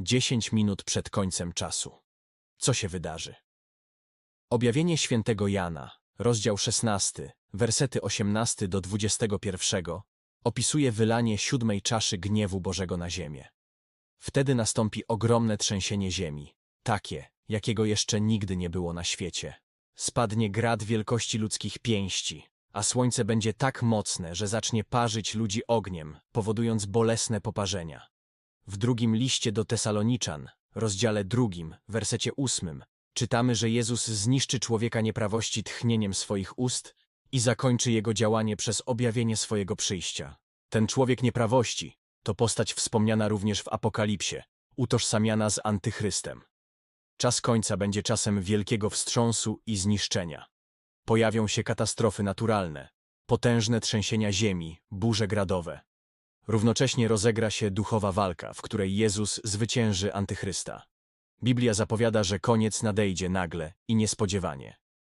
10 minut przed końcem czasu. Co się wydarzy? Objawienie świętego Jana, rozdział 16, wersety 18 do 21, opisuje wylanie siódmej czaszy gniewu Bożego na ziemię. Wtedy nastąpi ogromne trzęsienie ziemi, takie, jakiego jeszcze nigdy nie było na świecie. Spadnie grad wielkości ludzkich pięści, a słońce będzie tak mocne, że zacznie parzyć ludzi ogniem, powodując bolesne poparzenia. W drugim liście do Tesaloniczan, rozdziale drugim, wersecie ósmym, czytamy, że Jezus zniszczy człowieka nieprawości tchnieniem swoich ust i zakończy jego działanie przez objawienie swojego przyjścia. Ten człowiek nieprawości to postać wspomniana również w Apokalipsie, utożsamiana z Antychrystem. Czas końca będzie czasem wielkiego wstrząsu i zniszczenia. Pojawią się katastrofy naturalne, potężne trzęsienia ziemi, burze gradowe. Równocześnie rozegra się duchowa walka, w której Jezus zwycięży Antychrysta. Biblia zapowiada, że koniec nadejdzie nagle i niespodziewanie.